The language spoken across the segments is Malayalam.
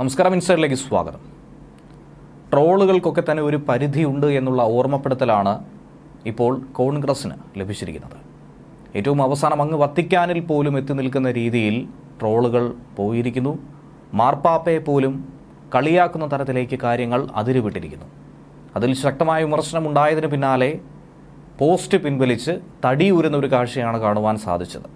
നമസ്കാരം ഇൻസൈഡിലേക്ക് സ്വാഗതം. ട്രോളുകൾക്കൊക്കെ തന്നെ ഒരു പരിധിയുണ്ട് എന്നുള്ള ഓർമ്മപ്പെടുത്തലാണ് ഇപ്പോൾ കോൺഗ്രസിന് ലഭിച്ചിരിക്കുന്നത്. ഏറ്റവും അവസാനം അങ്ങ് വത്തിക്കാനിൽ പോലും എത്തി നിൽക്കുന്ന രീതിയിൽ ട്രോളുകൾ പോയിരിക്കുന്നു. മാർപ്പാപ്പയെ പോലും കളിയാക്കുന്ന തരത്തിലേക്ക് കാര്യങ്ങൾ അതിരുവിട്ടിരിക്കുന്നു. അതിൽ ശക്തമായ വിമർശനം ഉണ്ടായതിന് പിന്നാലെ പോസ്റ്റ് പിൻവലിച്ച് തടിയൂരുന്ന ഒരു കാഴ്ചയാണ് കാണുവാൻ സാധിച്ചത്.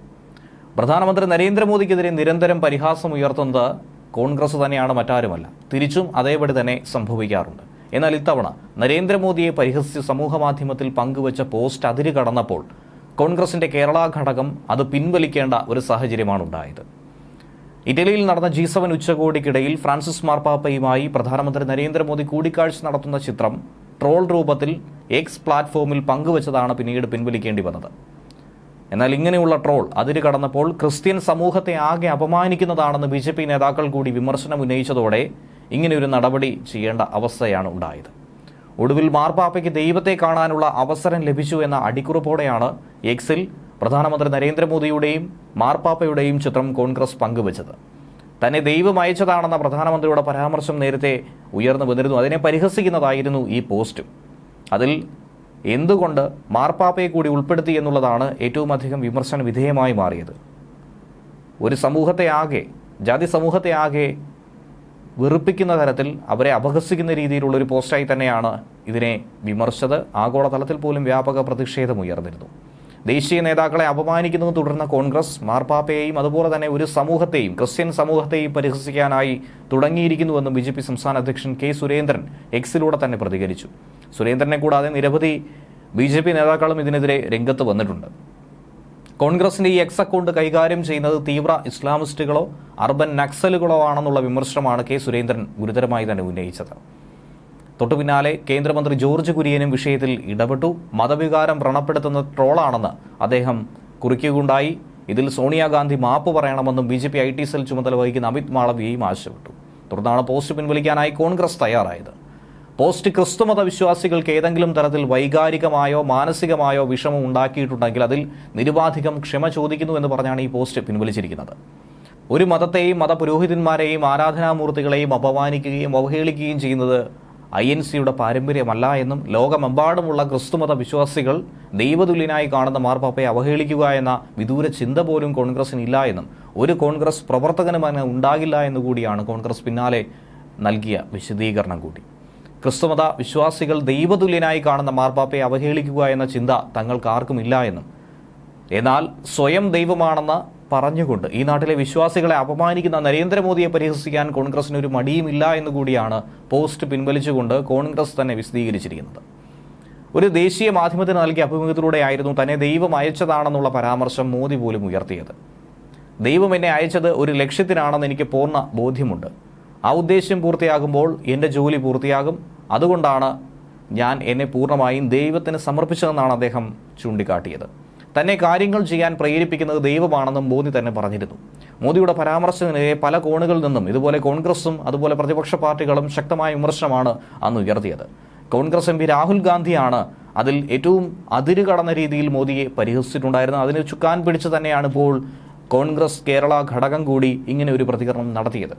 പ്രധാനമന്ത്രി നരേന്ദ്രമോദിക്കെതിരെ നിരന്തരം പരിഹാസം ഉയർത്തുന്നത് കോൺഗ്രസ് തന്നെയാണ് മറ്റാരുമല്ല. തിരിച്ചും അതേപടി തന്നെ സംഭവിക്കാറുണ്ട്. എന്നാൽ ഇത്തവണ നരേന്ദ്രമോദിയെ പരിഹസിച്ച് സമൂഹമാധ്യമത്തിൽ പങ്കുവച്ച പോസ്റ്റ് അതിര് കടന്നപ്പോൾ കോൺഗ്രസിന്റെ കേരള ഘടകം അത് പിൻവലിക്കേണ്ട ഒരു സാഹചര്യമാണ് ഉണ്ടായത് ഇറ്റലിയിൽ നടന്ന ജി സെവൻ ഉച്ചകോടിക്കിടയിൽ ഫ്രാൻസിസ് മാർപ്പാപ്പയുമായി പ്രധാനമന്ത്രി നരേന്ദ്രമോദി കൂടിക്കാഴ്ച നടത്തുന്ന ചിത്രം ട്രോൾ രൂപത്തിൽ എക്സ് പ്ലാറ്റ്ഫോമിൽ പങ്കുവച്ചതാണ് പിന്നീട് പിൻവലിക്കേണ്ടി വന്നത്. എന്നാൽ ഇങ്ങനെയുള്ള ട്രോൾ അതിര് കടന്നപ്പോൾ ക്രിസ്ത്യൻ സമൂഹത്തെ ആകെ അപമാനിക്കുന്നതാണെന്ന് ബി ജെ പി നേതാക്കൾ കൂടി വിമർശനം ഉന്നയിച്ചതോടെ ഇങ്ങനെയൊരു നടപടി ചെയ്യേണ്ട അവസ്ഥയാണ് ഉണ്ടായത്. ഒടുവിൽ മാർപ്പാപ്പയ്ക്ക് ദൈവത്തെ കാണാനുള്ള അവസരം ലഭിച്ചു എന്ന അടിക്കുറിപ്പോടെയാണ് എക്സിൽ പ്രധാനമന്ത്രി നരേന്ദ്രമോദിയുടെയും മാർപ്പാപ്പയുടെയും ചിത്രം കോൺഗ്രസ് പങ്കുവച്ചത്. തന്നെ ദൈവം അയച്ചതാണെന്ന പ്രധാനമന്ത്രിയുടെ പരാമർശം നേരത്തെ ഉയർന്നു വന്നിരുന്നു. അതിനെ പരിഹസിക്കുന്നതായിരുന്നു ഈ പോസ്റ്റും. അതിൽ എന്തുകൊണ്ട് മാർപ്പാപ്പയെ കൂടി ഉൾപ്പെടുത്തി എന്നുള്ളതാണ് ഏറ്റവും അധികം വിമർശന വിധേയമായി മാറിയത്. ഒരു സമൂഹത്തെ ആകെ ജാതി സമൂഹത്തെ ആകെ വെറുപ്പിക്കുന്ന തരത്തിൽ അവരെ അപഹസിക്കുന്ന രീതിയിലുള്ള ഒരു പോസ്റ്റായി തന്നെയാണ് ഇതിനെ വിമർശിച്ചത്. ആഗോളതലത്തിൽ പോലും വ്യാപക പ്രതിഷേധം ഉയർന്നിരുന്നു. ദേശീയ നേതാക്കളെ അപമാനിക്കുന്നത് തുടർന്ന കോൺഗ്രസ് മാർപ്പാപ്പയെയും അതുപോലെ തന്നെ ഒരു സമൂഹത്തെയും ക്രിസ്ത്യൻ സമൂഹത്തെയും പരിഹസിക്കാനായി തുടങ്ങിയിരിക്കുന്നുവെന്നും ബി ജെ പി സംസ്ഥാന അധ്യക്ഷൻ കെ സുരേന്ദ്രൻ എക്സിലൂടെ തന്നെ പ്രതികരിച്ചു. സുരേന്ദ്രനെ കൂടാതെ നിരവധി ബി ജെ പി നേതാക്കളും ഇതിനെതിരെ രംഗത്ത് വന്നിട്ടുണ്ട്. കോൺഗ്രസിന്റെ ഈ എക്സ് അക്കൗണ്ട് കൈകാര്യം ചെയ്യുന്നത് തീവ്ര ഇസ്ലാമിസ്റ്റുകളോ അർബൻ നക്സലുകളോ ആണെന്നുള്ള വിമർശനമാണ് കെ സുരേന്ദ്രൻ ഗുരുതരമായി തന്നെ ഉന്നയിച്ചത്. തൊട്ടു പിന്നാലെ കേന്ദ്രമന്ത്രി ജോർജ് കുര്യനും വിഷയത്തിൽ ഇടപെട്ടു. മതവികാരം വ്രണപ്പെടുത്തുന്ന ട്രോളാണെന്ന് അദ്ദേഹം കുറിക്കുകയുണ്ടായി. ഇതിൽ സോണിയാഗാന്ധി മാപ്പ് പറയണമെന്നും B J P I T cell ചുമതല വഹിക്കുന്ന അമിത് മാളവിയെയും ആവശ്യപ്പെട്ടു. തുടർന്നാണ് പോസ്റ്റ് പിൻവലിക്കാനായി കോൺഗ്രസ് തയ്യാറായത്. പോസ്റ്റ് ക്രിസ്തുമത വിശ്വാസികൾക്ക് ഏതെങ്കിലും തരത്തിൽ വൈകാരികമായോ മാനസികമായോ വിഷമം ഉണ്ടാക്കിയിട്ടുണ്ടെങ്കിൽ അതിൽ നിരുപാധികം ക്ഷമ ചോദിക്കുന്നു എന്ന് പറഞ്ഞാണ് ഈ പോസ്റ്റ് പിൻവലിച്ചിരിക്കുന്നത്. ഒരു മതത്തെയും മതപുരോഹിതന്മാരെയും ആരാധനാമൂർത്തികളെയും അപമാനിക്കുകയും അവഹേളിക്കുകയും ചെയ്യുന്നത് ഐ എൻ സിയുടെ പാരമ്പര്യമല്ല എന്നും ലോകമെമ്പാടുമുള്ള ക്രിസ്തുമത വിശ്വാസികൾ ദൈവതുല്യനായി കാണുന്ന മാർപ്പാപ്പയെ അവഹേളിക്കുക എന്ന വിദൂര ചിന്ത പോലും കോൺഗ്രസിനില്ല എന്നും ഒരു കോൺഗ്രസ് പ്രവർത്തകനും അങ്ങനെ ഉണ്ടാകില്ല എന്നുകൂടിയാണ് കോൺഗ്രസ് പിന്നാലെ നൽകിയ വിശദീകരണം കൂടി. ക്രിസ്തുമത വിശ്വാസികൾ ദൈവതുല്യനായി കാണുന്ന മാർപ്പാപ്പയെ അവഹേളിക്കുക എന്ന ചിന്ത തങ്ങൾക്ക് ആർക്കുമില്ല എന്നും. എന്നാൽ സ്വയം ദൈവമാണെന്ന് പറഞ്ഞുകൊണ്ട് ഈ നാട്ടിലെ വിശ്വാസികളെ അപമാനിക്കുന്ന നരേന്ദ്രമോദിയെ പരിഹസിക്കാൻ കോൺഗ്രസിന് ഒരു മടിയുമില്ല എന്ന് കൂടിയാണ് പോസ്റ്റ് പിൻവലിച്ചുകൊണ്ട് കോൺഗ്രസ് തന്നെ വിശദീകരിച്ചിരിക്കുന്നത്. ഒരു ദേശീയ മാധ്യമത്തിന് നൽകിയ അഭിമുഖത്തിലൂടെയായിരുന്നു തന്നെ ദൈവം അയച്ചതാണെന്നുള്ള പരാമർശം മോദി പോലും ഉയർത്തിയത്. ദൈവം എന്നെ അയച്ചത് ഒരു ലക്ഷ്യത്തിനാണെന്ന് എനിക്ക് പൂർണ ബോധ്യമുണ്ട്. ആ ഉദ്ദേശ്യം പൂർത്തിയാകുമ്പോൾ എന്റെ ജോലി പൂർത്തിയാകും. അതുകൊണ്ടാണ് ഞാൻ എന്നെ പൂർണമായും ദൈവത്തിന് സമർപ്പിച്ചതെന്നാണ് അദ്ദേഹം ചൂണ്ടിക്കാട്ടിയത്. തന്നെ കാര്യങ്ങൾ ചെയ്യാൻ പ്രേരിപ്പിക്കുന്നത് ദൈവമാണെന്നും മോദി തന്നെ പറഞ്ഞിരുന്നു. മോദിയുടെ പരാമർശത്തിനെതിരെ പല കോണുകളിൽ നിന്നും ഇതുപോലെ കോൺഗ്രസും അതുപോലെ പ്രതിപക്ഷ പാർട്ടികളും ശക്തമായ വിമർശനമാണ് അന്ന് ഉയർത്തിയത്. കോൺഗ്രസ് എം പി രാഹുൽ ഗാന്ധിയാണ് അതിൽ ഏറ്റവും അതിരുകടന്ന രീതിയിൽ മോദിയെ പരിഹസിച്ചിട്ടുണ്ടായിരുന്നത്. അതിന് ചുക്കാൻ പിടിച്ച് തന്നെയാണ് ഇപ്പോൾ കോൺഗ്രസ് കേരള ഘടകം കൂടി ഇങ്ങനെ ഒരു പ്രതികരണം നടത്തിയത്.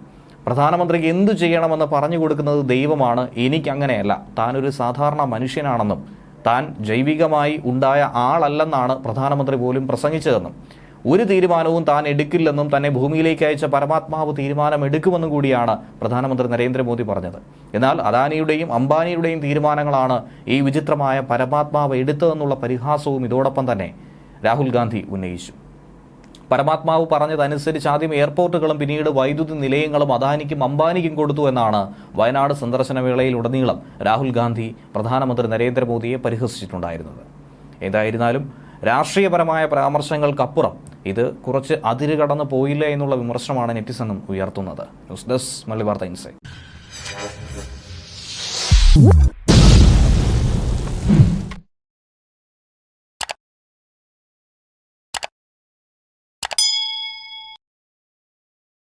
പ്രധാനമന്ത്രിക്ക് എന്തു ചെയ്യണമെന്ന് പറഞ്ഞു കൊടുക്കുന്നത് ദൈവമാണ് എനിക്കങ്ങനെയല്ല. താനൊരു സാധാരണ മനുഷ്യനാണെന്നും താൻ ജൈവികമായി ഉണ്ടായ ആളല്ലെന്നാണ് പ്രധാനമന്ത്രി പോലും പ്രസംഗിച്ചതെന്നും ഒരു തീരുമാനവും താൻ എടുക്കില്ലെന്നും തന്നെ ഭൂമിയിലേക്ക് അയച്ച പരമാത്മാവ് തീരുമാനം എടുക്കുമെന്നും കൂടിയാണ് പ്രധാനമന്ത്രി നരേന്ദ്രമോദി പറഞ്ഞത്. എന്നാൽ അദാനിയുടെയും അംബാനിയുടെയും തീരുമാനങ്ങളാണ് ഈ വിചിത്രമായ പരമാത്മാവ് എടുത്തതെന്നുള്ള പരിഹാസവും ഇതോടൊപ്പം തന്നെ രാഹുൽ ഗാന്ധി ഉന്നയിച്ചു. പരമാത്മാവ് പറഞ്ഞതനുസരിച്ച് ആദ്യം എയർപോർട്ടുകളും പിന്നീട് വൈദ്യുതി നിലയങ്ങളും അദാനിക്കും അംബാനിക്കും കൊടുത്തു എന്നാണ് വയനാട് സന്ദർശന വേളയിൽ ഉടനീളം രാഹുൽ ഗാന്ധി പ്രധാനമന്ത്രി നരേന്ദ്രമോദിയെ പരിഹസിച്ചിട്ടുണ്ടായിരുന്നത്. ഏതായിരുന്നാലും രാഷ്ട്രീയപരമായ പരാമർശങ്ങൾക്കപ്പുറം ഇത് കുറച്ച് അതിര് കടന്നു പോയില്ല എന്നുള്ള വിമർശനമാണ് നെറ്റിസണും ഉയർത്തുന്നത്. News desk Malabar insight